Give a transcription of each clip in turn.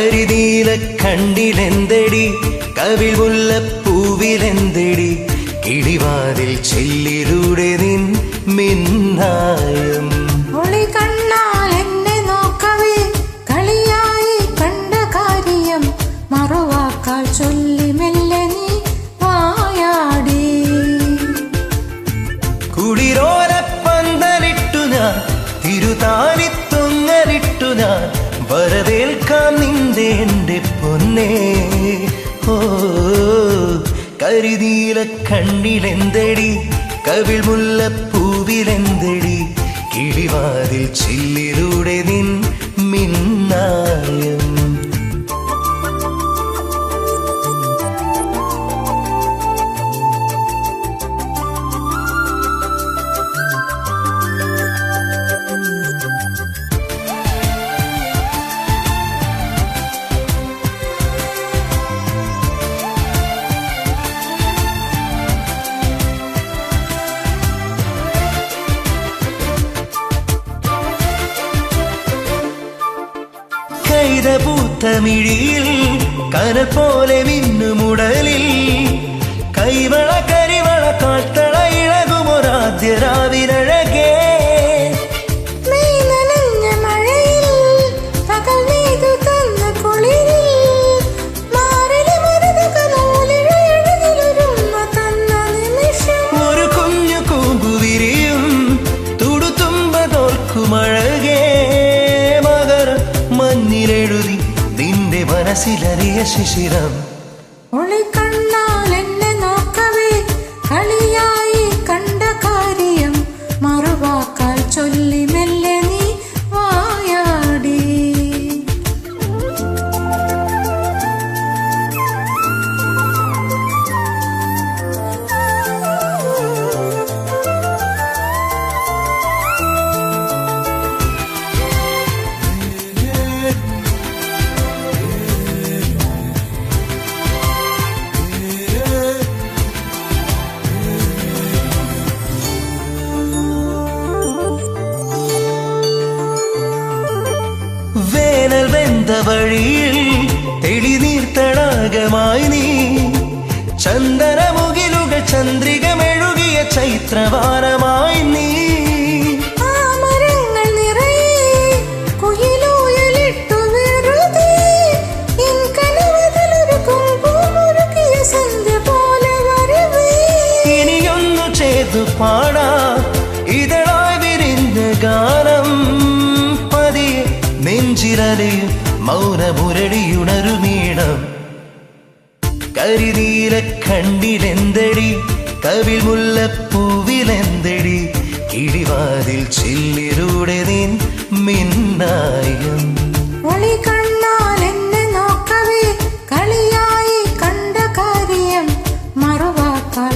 കരിനീല കണ്ടിലെന്തടി കവിൾ മുല്ലപ്പൂവിലെന്തടി കിളിവാതിൽ ചെല്ലിലൂടെ നിൻ മിന്നായം. കുളിരോരപ്പന്തലിട്ടു ഞാൻ തിരുതാലിത്തൊങ്ങലിട്ടു ഞാൻ വരവേൽക്കാം നിന്റെ എന്റെ പൊന്നേ. ഓ കരിനീല കണ്ണിലെന്തടി കവിൾ മുല്ലപ്പൂവിലെന്തടി കിളിവാതിൽ ചില്ലിലൂടെ മിഴിയിൽ കനൽ പോലെ മിന്നുമുടലിൽ കൈവള കരിവള കാട്ടള ഇളകുമൊരാദ്യ രാവിനഴകേ மனசிலறிய சிசிரம். ஒளிக்க തടാകമായി നീ ചന്ദനമുകിലുകൾ ചന്ദ്രിക മെഴുകിയ ചൈത്രവാരമായി നീ. പാടാ ഇതളായി വിരിഞ്ഞ ഗാനം. പതിയെ നെഞ്ചിലലയും മൗനമുരടിയുണരുമീണം കരിനീല കണ്ടിലെന്തടി കവിൽ മുല്ലപ്പൂവിലെന്തടി? കിളിവാതിൽ ചില്ലിലൂടെ നീൻ മിന്നായം ഒളി കണ്ണാൽ എന്നെ നോക്കവേ കളിയായി കണ്ട കാര്യം മറുവാക്കാൽ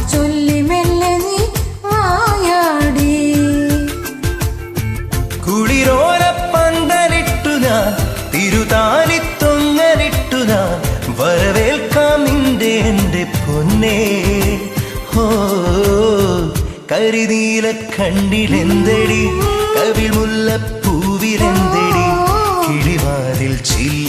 എന്റെ പൊന്നേ ഓ കരിനീല കണ്ടിലെന്തടി കവിൾ മുല്ലപ്പൂവിലെന്തടി കിളിവാതിൽ ചില്ല